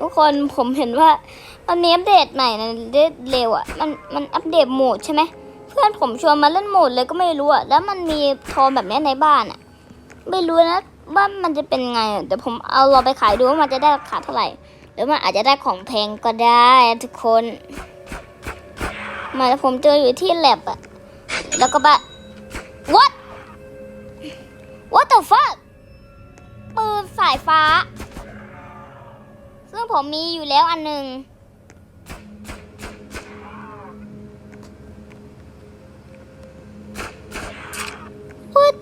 ทุกคนผมเห็นว่าตอนนี้อัปเดตใหม่นะเร็วอะมันมันอัปเดตโหมดใช่ไหมเพื่อนผมชวนมาเล่นโหมดเลยก็ไม่รู้อะแล้วมันมีทองแบบนี้ในบ้านอะ ไม่รู้นะว่ามันจะเป็นไงอะเดี๋ยวผมเอาเราไปขายดูว่ามันจะได้ราคาเท่าไหร่หรือมันอาจจะได้ของแพงก็ได้ทุกคนมาแล้วผมเจออยู่ที่แลบอะแล้วก็บะ what what the fuck ปืนสายฟ้า ผมมีอยู่แล้วอันหนึ่ง What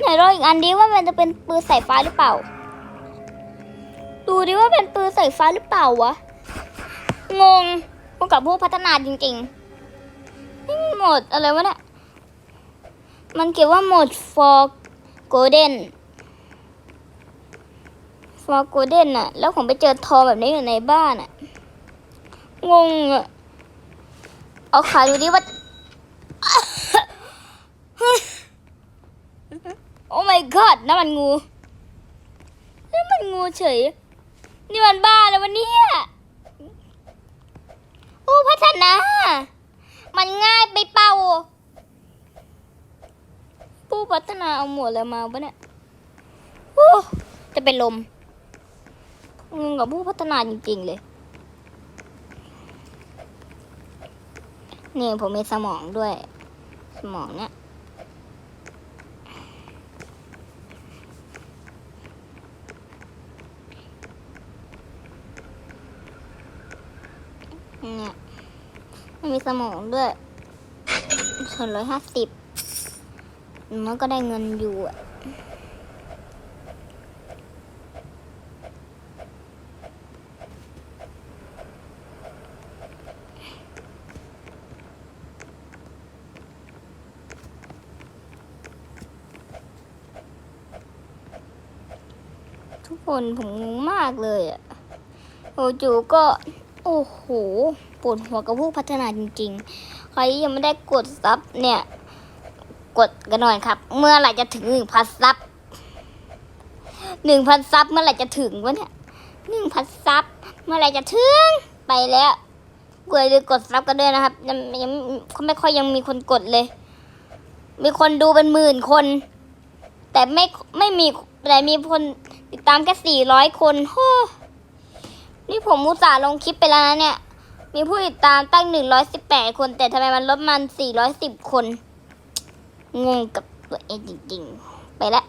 ไหนรออีกอันดีว่ามันจะเป็นปืนสายฟ้าหรือเปล่า ดูดิว่าเป็นปืนสายฟ้าหรือเปล่าวะ งงงงกับผู้พัฒนาจริงๆนี่หมดอะไรวะเนี่ย มันเขียนว่าหมด for golden for golden อะแล้วผมไปเจอทองแบบนี้อยู่ในบ้านอะงงอะเอาขายดูดิว่า โอ้ my god นั่นมันงูนั่นมันงูเฉย นี่มันบ้าแล้ววันนี้โอ้พัฒนา มันง่ายไปเป่าผู้พัฒนาเอาหมวดอะไรมาปะเนี่ยโอ้จะเป็นลม งงกับผู้พัฒนาจริง ๆ เลย นี่ผมมีสมองด้วย สมองเนี่ย เนี่ยมันมีสมองด้วยส่วนร้อยห้าสิบมันก็ได้เงินอยู่อะ ทุกคนผมงงมากเลยอะโอจูก็ โอ้โหปวดหัวกับผู้พัฒนาจริงๆ ใครยังไม่ได้กดซับเนี่ย กดกันหน่อยครับ เมื่อไหร่จะถึงหนึ่งพันซับหนึ่งพันซับเมื่อไหร่จะถึงวะเนี่ยหนึ่งพันซับเมื่อไหร่จะถึงไปแล้วกดเลยกดซับกันด้วยนะครับยังยังไม่ค่อยยังมีคนกดเลย มีคนดูเป็นหมื่นคน แต่ไม่ไม่มี แต่มีคนติดตามแค่สี่ร้อยคนโอ้นี่ผมมุสาลงคลิปไปแล้วนะเนี่ย มีผู้ติดตามตั้งหนึ่งร้อยสิบแปดคน แต่ทำไมมันลดมันสี่ร้อยสิบคน งงกับตัวเองจริง ๆ ไปละ